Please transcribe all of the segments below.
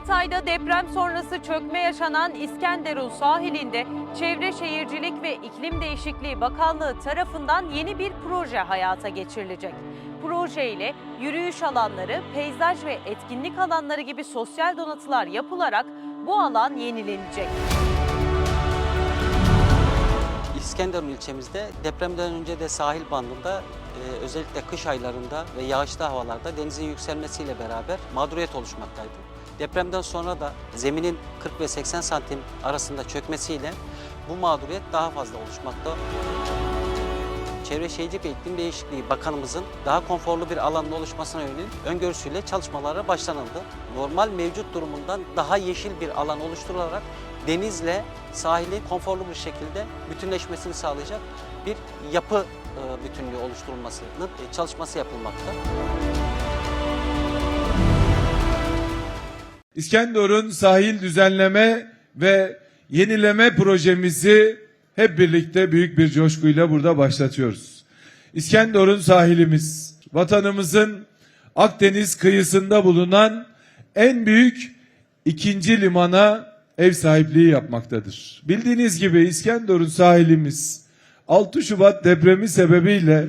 Hatay'da deprem sonrası çökme yaşanan İskenderun sahilinde Çevre Şehircilik ve İklim Değişikliği Bakanlığı tarafından yeni bir proje hayata geçirilecek. Proje ile yürüyüş alanları, peyzaj ve etkinlik alanları gibi sosyal donatılar yapılarak bu alan yenilenecek. İskenderun ilçemizde depremden önce de sahil bandında e, özellikle kış aylarında ve yağışlı havalarda denizin yükselmesiyle beraber mağduriyet oluşmaktaydı. Depremden sonra da zeminin 40 ve 80 santim arasında çökmesiyle bu mağduriyet daha fazla oluşmakta. Çevre Şehircilik ve İklim Değişikliği Bakanımızın daha konforlu bir alanın oluşmasına yönelik öngörüsüyle çalışmalara başlanıldı. Normal mevcut durumundan daha yeşil bir alan oluşturularak denizle sahili konforlu bir şekilde bütünleşmesini sağlayacak bir yapı e, bütünlüğü oluşturulmasının e, çalışması yapılmakta. İskenderun sahil düzenleme ve yenileme projemizi hep birlikte büyük bir coşkuyla burada başlatıyoruz. İskenderun sahilimiz vatanımızın Akdeniz kıyısında bulunan en büyük ikinci limana ev sahipliği yapmaktadır. Bildiğiniz gibi İskenderun sahilimiz 6 Şubat depremi sebebiyle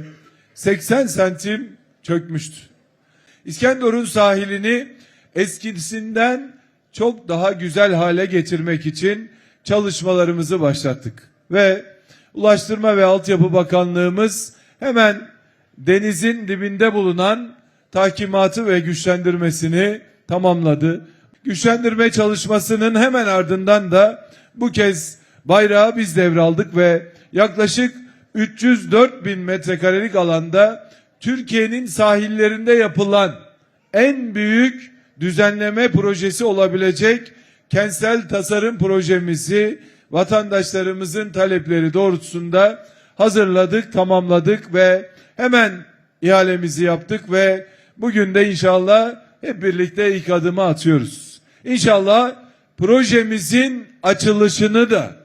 80 santim çökmüştü. İskenderun sahilini eskisinden çok daha güzel hale getirmek için çalışmalarımızı başlattık. Ve Ulaştırma ve Altyapı Bakanlığımız hemen denizin dibinde bulunan tahkimatı ve güçlendirmesini tamamladı. Güçlendirme çalışmasının hemen ardından da bu kez bayrağı biz devraldık ve yaklaşık 304 bin metrekarelik alanda Türkiye'nin sahillerinde yapılan en büyük düzenleme projesi olabilecek kentsel tasarım projemizi vatandaşlarımızın talepleri doğrultusunda hazırladık, tamamladık ve hemen ihalemizi yaptık ve bugün de inşallah hep birlikte ilk adımı atıyoruz. İnşallah projemizin açılışını da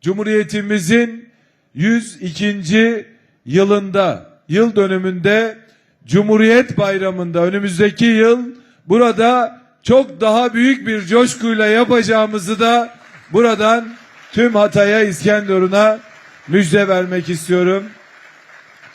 Cumhuriyetimizin 102. yılında, yıl dönümünde Cumhuriyet Bayramı'nda önümüzdeki yıl burada çok daha büyük bir coşkuyla yapacağımızı da buradan tüm Hatay'a, İskenderun'a müjde vermek istiyorum.